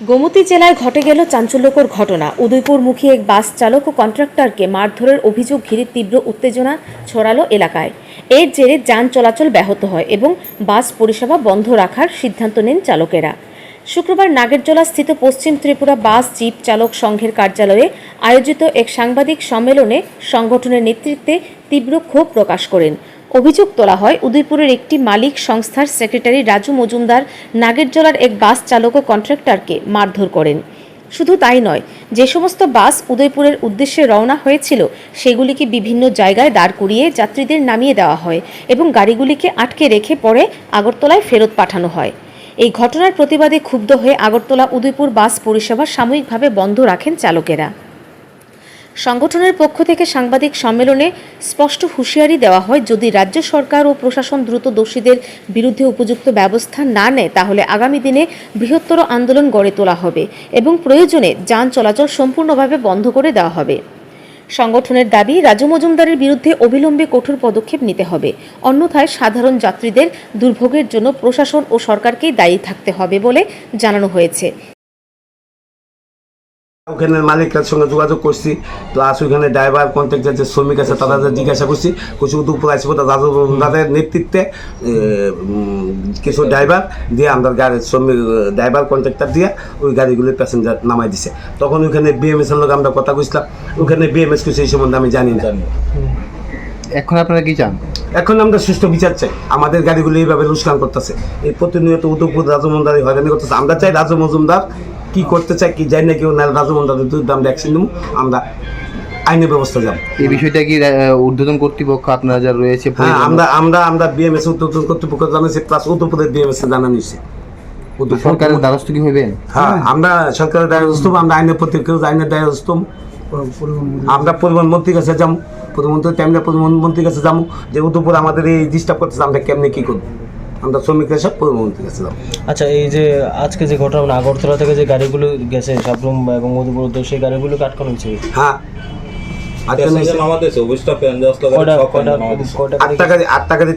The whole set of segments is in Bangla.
গোমতী জেলায় ঘটে গেল চাঞ্চল্যকর ঘটনা। উদয়পুরমুখী এক বাস চালক ও কন্ট্রাক্টরকে মারধরের অভিযোগ ঘিরে তীব্র উত্তেজনা ছড়ালো এলাকায়। এর জেরে যান চলাচল ব্যাহত হয় এবং বাস পরিষেবা বন্ধ রাখার সিদ্ধান্ত নেন চালকেরা। শুক্রবার নাগেরজলা স্থিত পশ্চিম ত্রিপুরা বাস জিপ চালক সংঘের কার্যালয়ে আয়োজিত এক সাংবাদিক সম্মেলনে সংগঠনের নেতৃত্বে তীব্র ক্ষোভ প্রকাশ করেন। অভিযোগ তোলা হয়, উদয়পুরের একটি মালিক সংস্থার সেক্রেটারি রাজু মজুমদার নাগেরজোলার এক বাস চালক ও কন্ট্রাক্টরকে মারধর করেন। শুধু তাই নয়, যে সমস্ত বাস উদয়পুরের উদ্দেশ্যে রওনা হয়েছিল, সেগুলিকে বিভিন্ন জায়গায় দাঁড় করিয়ে যাত্রীদের নামিয়ে দেওয়া হয় এবং গাড়িগুলিকে আটকে রেখে পরে আগরতলায় ফেরত পাঠানো হয়। এই ঘটনার প্রতিবাদে ক্ষুব্ধ হয়ে আগরতলা উদয়পুর বাস পরিষেবা সাময়িকভাবে বন্ধ রাখেন চালকেরা। সংগঠনের পক্ষ থেকে সাংবাদিক সম্মেলনে স্পষ্ট হুঁশিয়ারি দেওয়া হয়, যদি রাজ্য সরকার ও প্রশাসন দ্রুত দোষীদের বিরুদ্ধে উপযুক্ত ব্যবস্থা না নেয়, তাহলে আগামী দিনে বৃহত্তর আন্দোলন গড়ে তোলা হবে এবং প্রয়োজনে যান চলাচল সম্পূর্ণভাবে বন্ধ করে দেওয়া হবে। সংগঠনের দাবি, রাজু মজুমদারের বিরুদ্ধে অবিলম্বে কঠোর পদক্ষেপ নিতে হবে। অন্যথায় সাধারণ যাত্রীদের দুর্ভোগের জন্য প্রশাসন ও সরকারকেই দায়ী থাকতে হবে বলে জানানো হয়েছে। ওখানে মালিকের সঙ্গে যোগাযোগ করছি প্লাস ওইখানে ড্রাইভার কন্ট্রাক্টর যে শ্রমিক আছে তাদের জিজ্ঞাসা করছি কিছু দুপুর আসব তাদের নেতৃত্বে কিছু ড্রাইভার দিয়ে আমরা গাড়ি শ্রমিক ড্রাইভার কন্ট্রাক্টর দিয়ে ওই গাড়িগুলির প্যাসেঞ্জার নামাই দিছে। তখন ওইখানে বিএমএস এর লোক আমরা কথা কইছিলাম। ওখানে বিএমএস কিছু এই সম্বন্ধে আমি জানি না। এখন আপনারা কি চান? এখন আমরা সুষ্ঠু বিচার চাই। আমাদের গাড়িগুলো এইভাবে লুস্কান করতেছে। এই প্রতিনিয়ত উদয়পুর রাজু মজুমদার হয়রানি করতেছে। আমরা চাই রাজু মজুমদার কি করতে চাই কি জানি না কেউ না রাজু মজুমদারের বিরুদ্ধে আমরা অ্যাকশন নেব আমরা আইনের ব্যবস্থা যাব। এই বিষয়টা কি ঊর্ধ্বতন কর্তৃপক্ষ আপনারা যা রয়েছে হ্যাঁ আমরা আমরা আমরা বিএমএস উত্তর কর্তৃপক্ষ জানাইছি প্লাস উত্তরপ্রদেশ বিএমএস জানা নিচ্ছি সরকারের দ্বারস্থ কি হইবেন? হ্যাঁ আমরা সরকারের হস্তম আমরা আইনের প্রতি কেউ আইনের হস্তম আমরা পরিবহন মন্ত্রীর কাছে যাব প্রধানমন্ত্রী তেমনি পরিবহন মন্ত্রীর কাছে যাব যে উত্তরপুর আমাদের এই ডিস্টার্ব করতেছে আমরা কেমনি কি করব? আমরা শ্রমিকরা সব প্রধানমন্ত্রীর মন্ত্রীর কাছে যাব আচ্ছা এই যে আজকে যে ঘটনা মানে আগরতলা থেকে যে গাড়িগুলো গেছে সাবরুম এবং মধুপুর উদ্দেশ্যে সেই গাড়িগুলো আটকানো হয়েছে? হ্যাঁ। আটটা প্যাসেঞ্জার নিয়েছে। নামাতেছে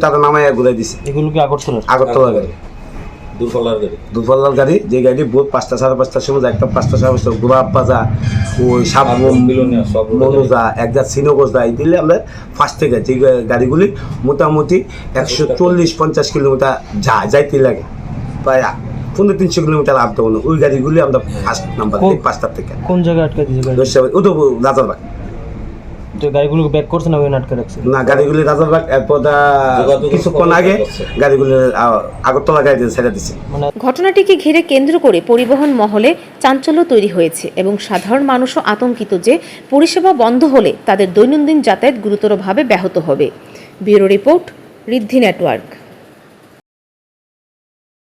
তাদের নামায় ঘুরে দিছে। এগুলো কি আগরতলা আগরতলা গাড়ি। দূরপাল্লার গাড়ি। যে গাড়ি ভোর পাঁচটা সাড়ে পাঁচটার সময় যায়, একটা পাঁচটা সাড়ে পাঁচটা গোলাপ বাজা ওই সাবরুম বিলোনিয়া সব মনুজা একজাত সিনোগোজ দা এই দিলে আমরা ফার্স্ট থেকে যে গাড়িগুলি মোটামুটি একশো চল্লিশ পঞ্চাশ কিলোমিটার যায় যাইতে লাগে। প্রায় পনেরো তিনশো কিলোমিটার আপ ডাউন ওই গাড়িগুলি আমরা ফার্স্ট নাম্বার পাঁচটার থেকে। কোন জায়গায় আটকে দিয়েছে উদয়পুর রাজারবাগ। তো গাড়িগুলোকে ব্যাক করছে না ওই আটকে রাখছে। না গাড়িগুলি রাজারবাগ এরপর কিছুক্ষণ আগে গাড়িগুলি আগরতলা গাড়ি ছেড়ে দিছে। মানে ঘটনাটিকে ঘিরে কেন্দ্র করে পরিবহন মহলে চাঞ্চল্য তৈরি হয়েছে এবং সাধারণ মানুষও আতঙ্কিত যে পরিষেবা বন্ধ হলে তাদের দৈনন্দিন যাতায়াত গুরুতরভাবে ব্যাহত হবে। Bureau report Riddhi network.